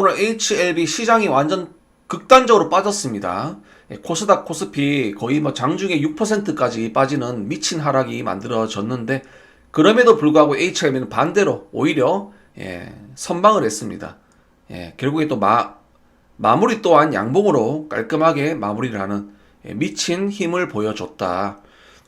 오늘 HLB 시장이 완전 극단적으로 빠졌습니다. 예, 코스닥, 코스피 거의 뭐 장중에 6%까지 빠지는 미친 하락이 만들어졌는데 그럼에도 불구하고 HLB는 반대로 오히려 예, 선방을 했습니다. 예, 결국에 또 마, 마무리 또한 양봉으로 깔끔하게 마무리를 하는 예, 미친 힘을 보여줬다.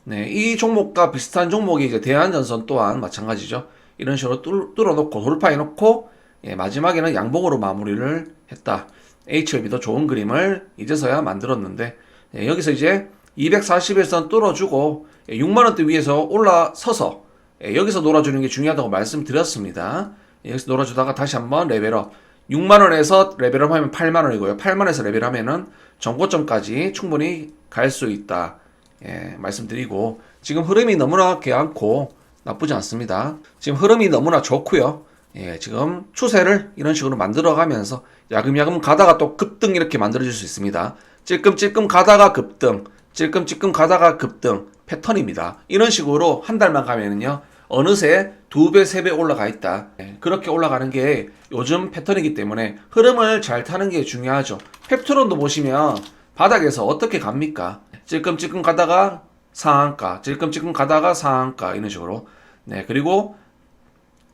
네, 이 종목과 비슷한 종목이 이제 대한전선 또한 마찬가지죠. 이런 식으로 뚫, 뚫어놓고 돌파해놓고 예, 마지막에는 양봉으로 마무리를 했다. HLB도 좋은 그림을 이제서야 만들었는데 예, 여기서 이제 240에선 뚫어주고 6만원대 위에서 올라서서 예, 여기서 놀아주는 게 중요하다고 말씀드렸습니다. 예, 여기서 놀아주다가 다시 한번 레벨업 6만원에서 레벨업 하면 8만원이고요. 8만원에서 레벨하면은 정고점까지 충분히 갈 수 있다. 예, 말씀드리고 지금 흐름이 너무나 개않고 나쁘지 않습니다. 지금 흐름이 너무나 좋고요. 예, 지금 추세를 이런 식으로 만들어가면서 야금야금 가다가 또 급등 이렇게 만들어질 수 있습니다. 찔끔찔끔 가다가 급등, 찔끔찔끔 가다가 급등 패턴입니다. 이런 식으로 한 달만 가면은요, 어느새 두 배, 세 배 올라가 있다. 예, 그렇게 올라가는 게 요즘 패턴이기 때문에 흐름을 잘 타는 게 중요하죠. 펩트론도 보시면 바닥에서 어떻게 갑니까? 찔끔찔끔 가다가 상한가, 찔끔찔끔 가다가 상한가 이런 식으로. 네, 그리고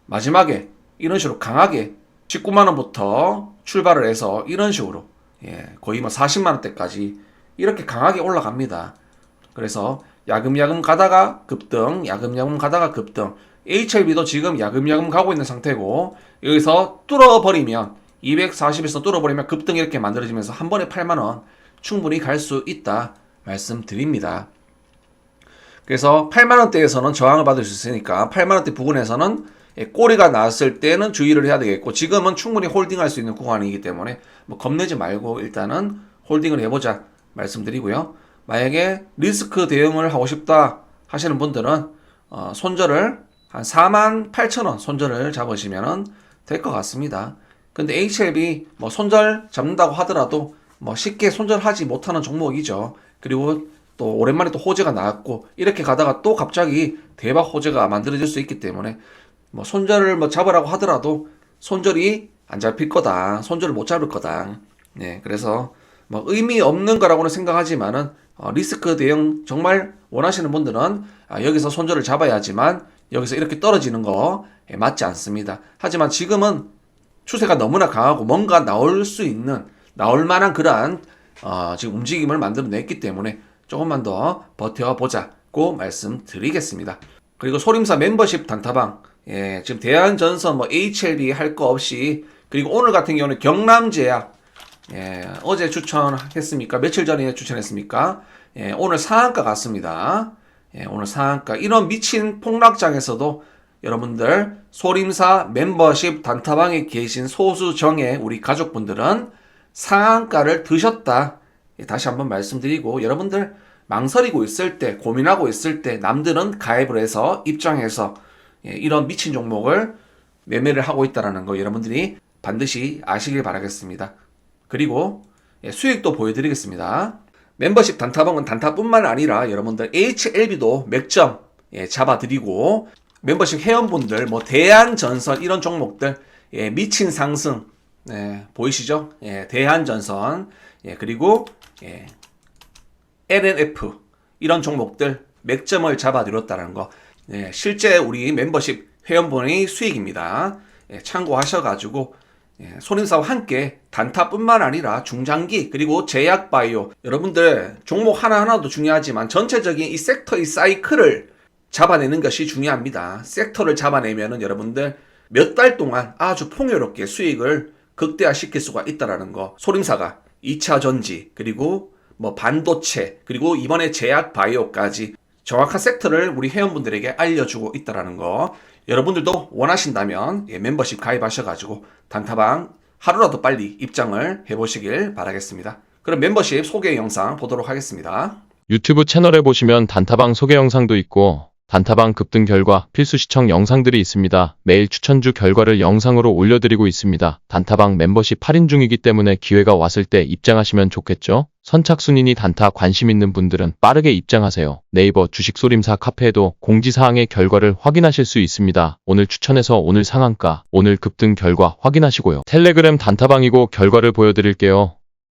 마지막에 이런 식으로 강하게 19만 원부터 출발을 해서 이런 식으로 예, 거의 뭐 40만 원대까지 이렇게 강하게 올라갑니다. 그래서 야금야금 가다가 급등, 야금야금 가다가 급등. HLB도 지금 야금야금 가고 있는 상태고 여기서 뚫어버리면 240에서 뚫어버리면 급등 이렇게 만들어지면서 한 번에 8만 원 충분히 갈 수 있다 말씀드립니다. 그래서 8만 원대에서는 저항을 받을 수 있으니까 8만 원대 부근에서는 예, 꼬리가 나왔을 때는 주의를 해야 되겠고 지금은 충분히 홀딩할 수 있는 구간이기 때문에 뭐 겁내지 말고 일단은 홀딩을 해보자 말씀드리고요. 만약에 리스크 대응을 하고 싶다 하시는 분들은 어, 손절을 한 4만 8천 원 손절을 잡으시면 될 것 같습니다. 근데 HLB 뭐 손절 잡는다고 하더라도 뭐 쉽게 손절하지 못하는 종목이죠. 그리고 또 오랜만에 또 호재가 나왔고 이렇게 가다가 또 갑자기 대박 호재가 만들어질 수 있기 때문에 뭐 손절을 뭐 잡으라고 하더라도 손절이 안 잡힐 거다. 손절을 못 잡을 거다. 네, 그래서 뭐 의미 없는 거라고는 생각하지만은 어, 리스크 대응 정말 원하시는 분들은 아, 여기서 손절을 잡아야지만 여기서 이렇게 떨어지는 거 예, 맞지 않습니다. 하지만 지금은 추세가 너무나 강하고 뭔가 나올 수 있는 나올 만한 그러한 어, 지금 움직임을 만들어냈기 때문에 조금만 더 버텨보자고 말씀드리겠습니다. 그리고 소림사 멤버십 단타방 예, 지금 대한전선 뭐 HLB 할 거 없이 그리고 오늘 같은 경우는 경남제약 예, 어제 추천했습니까? 며칠 전에 추천했습니까? 예, 오늘 상한가 같습니다. 예, 오늘 상한가. 이런 미친 폭락장에서도 여러분들 소림사 멤버십 단타방에 계신 소수정의 우리 가족분들은 상한가를 드셨다. 예, 다시 한번 말씀드리고 여러분들 망설이고 있을 때 고민하고 있을 때 남들은 가입을 해서 입장해서 예, 이런 미친 종목을 매매를 하고 있다라는 거 여러분들이 반드시 아시길 바라겠습니다. 그리고 예, 수익도 보여드리겠습니다. 멤버십 단타방은 단타뿐만 아니라 여러분들 HLB도 맥점 예, 잡아드리고 멤버십 회원분들 뭐 대한전선 이런 종목들 예, 미친 상승 예, 보이시죠? 예, 대한전선 예, 그리고 예, LNF 이런 종목들 맥점을 잡아드렸다는 거 예, 실제 우리 멤버십 회원분의 수익입니다. 예, 참고하셔가지고 예, 손인사와 함께 단타뿐만 아니라 중장기 그리고 제약바이오 여러분들 종목 하나하나도 중요하지만 전체적인 이 섹터의 사이클을 잡아내는 것이 중요합니다. 섹터를 잡아내면은 여러분들 몇 달 동안 아주 풍요롭게 수익을 극대화시킬 수가 있다라는 거. 소림사가 2차 전지 그리고 뭐 반도체 그리고 이번에 제약 바이오까지 정확한 섹터를 우리 회원분들에게 알려주고 있다라는 거. 여러분들도 원하신다면 예, 멤버십 가입하셔가지고 단타방 하루라도 빨리 입장을 해보시길 바라겠습니다. 그럼 멤버십 소개 영상 보도록 하겠습니다. 유튜브 채널에 보시면 단타방 소개 영상도 있고 단타방 급등 결과 필수 시청 영상들이 있습니다. 매일 추천주 결과를 영상으로 올려드리고 있습니다. 단타방 멤버십 할인 중이기 때문에 기회가 왔을 때 입장하시면 좋겠죠? 선착순이니 단타 관심 있는 분들은 빠르게 입장하세요. 네이버 주식소림사 카페에도 공지사항의 결과를 확인하실 수 있습니다. 오늘 추천해서 오늘 상한가, 오늘 급등 결과 확인하시고요. 텔레그램 단타방이고 결과를 보여드릴게요.